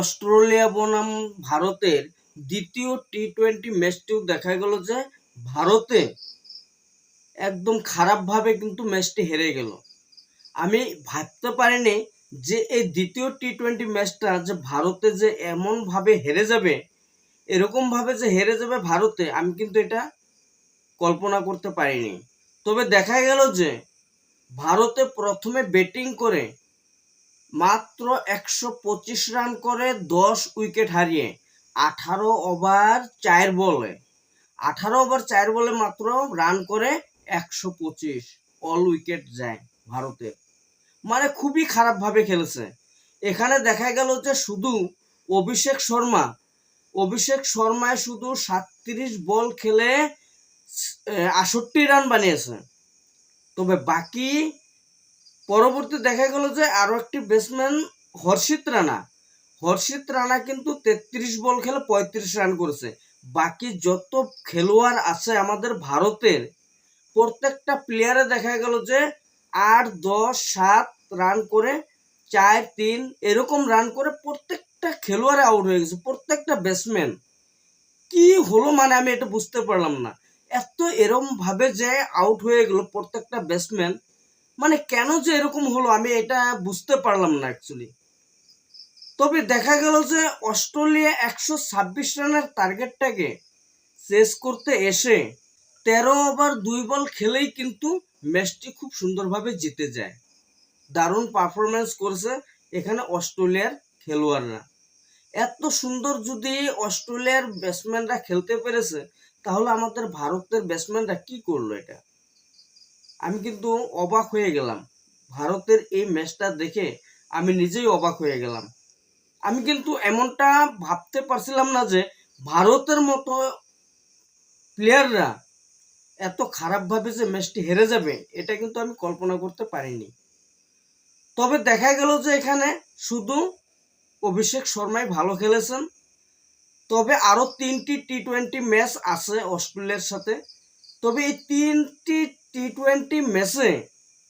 Australia বনাম ভারতের দ্বিতীয় টি টোয়েন্টি ম্যাচটিও দেখা গেল যে ভারতে একদম খারাপভাবে কিন্তু ম্যাচটি হেরে গেল। আমি ভাবতে পারিনি যে এই দ্বিতীয় টি টোয়েন্টি ম্যাচটা যে ভারতে যে এমনভাবে হেরে যাবে, এরকমভাবে যে হেরে যাবে ভারতে, আমি কিন্তু এটা কল্পনা করতে পারিনি। তবে দেখা গেল যে ভারতে প্রথমে ব্যাটিং করে মাত্র একশো পঁচিশ রান করে দশ উইকেট হারিয়ে আঠারো ওভার চার বলে। আঠারো ওভার চার বলে মাত্র রান করে একশো পঁচিশ অল উইকেট যায় ভারতের মানে খুবই খারাপভাবে খেলেছে। এখানে দেখা গেল যে শুধু অভিষেক শর্মা, অভিষেক শর্মায় শুধু সাতত্রিশ বল খেলে আষট্টি রান বানিয়েছে। তবে বাকি পরবর্তী দেখা গেল যে আরও একটি ব্যাটসম্যান হর্ষিত রানা। হর্ষিত রানা কিন্তু তেত্রিশ বল খেলে পঁয়ত্রিশ রান করেছে। বাকি যত খেলোয়াড় আছে আমাদের ভারতের, প্রত্যেকটা প্লেয়ারে দেখা গেল যে আট, দশ, সাত রান করে চার, তিন, এরকম রান করে প্রত্যেকটা খেলোয়াড়ে আউট হয়ে গেছে, প্রত্যেকটা ব্যাটসম্যান কি হলো মানে আমি এটা বুঝতে পারলাম না। এত এরম ভাবে যে আউট হয়ে গেল প্রত্যেকটা ব্যাটসম্যান মানে কেন যে এরকম হলো, আমি এটা বুঝতে পারলাম না অ্যাকচুয়ালি তবে দেখা গেল যে অস্ট্রেলিয়া একশো ছাব্বিশ রানের টার্গেটটাকে শেষ করতে এসে তেরো ওভার দুই বল খেলেই কিন্তু ম্যাচটি খুব সুন্দরভাবে জিতে যায়। দারুণ পারফরমেন্স করেছে এখানে অস্ট্রেলিয়ার খেলোয়াড়রা। এত সুন্দর যদি অস্ট্রেলিয়ার ব্যাটসম্যানরা খেলতে পেরেছে, তাহলে আমাদের ভারতের ব্যাটসম্যানরা কি করল এটা? আমি কিন্তু অবাক হয়ে গেলাম। ভারতের এই ম্যাচটা দেখে আমি নিজেই অবাক হয়ে গেলাম। আমি কিন্তু এমনটা ভাবতে পারছিলাম না যে ভারতের মতো প্লেয়াররা এত খারাপভাবে যে ম্যাচটি হেরে যাবে, এটা কিন্তু আমি কল্পনা করতে পারিনি। তবে দেখা গেল যে এখানে শুধু অভিষেক শর্মাই ভালো খেলেছেন। তবে আরও তিনটি টি টোয়েন্টি ম্যাচ আছে অস্ট্রেলিয়ার সাথে। তবে এই তিনটি টি টোয়েন্টি ম্যাচে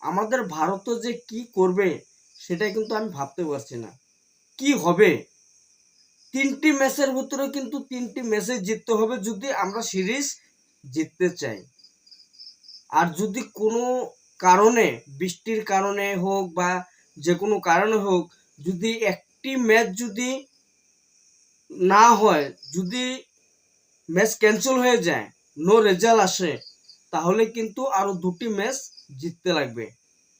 আমাদের ভারত যে কি করবে সেটা কিন্তু আমি ভাবতে পারছি না। কি হবে? তিনটি ম্যাচের ভিতরে কিন্তু তিনটি ম্যাচে জিততে হবে যদি আমরা সিরিজ জিততে চাই। আর যদি কোনো কারণে, বৃষ্টির কারণে হোক বা যে কোনো কারণে হোক, যদি একটি ম্যাচ যদি না হয়, যদি ম্যাচ ক্যান্সেল হয়ে যায় নো রেজাল্ট আসে তাহলে কিন্তু আরও দুটি ম্যাচ জিততে লাগবে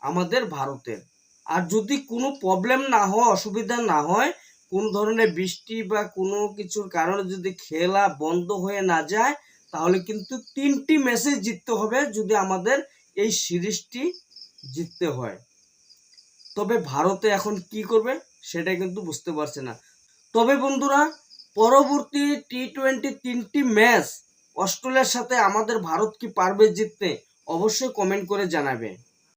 আমাদের ভারতের। আর যদি কোনো প্রবলেম না হয় অসুবিধা না হয়, কোন ধরনের বৃষ্টি বা কোনো কিছুর কারণে যদি খেলা বন্ধ হয়ে না যায়, তাহলে কিন্তু তিনটি ম্যাচে জিততে হবে যদি আমাদের এই সিরিজটি জিততে হয়। তবে ভারতে এখন কি করবে সেটা কিন্তু বুঝতে পারছে না। তবে বন্ধুরা, পরবর্তী টি টোয়েন্টি তিনটি ম্যাচ অস্ট্রেলিয়ার সাথে আমাদের ভারত কি পারবে জিততে অবশ্যই কমেন্ট করে জানাবে।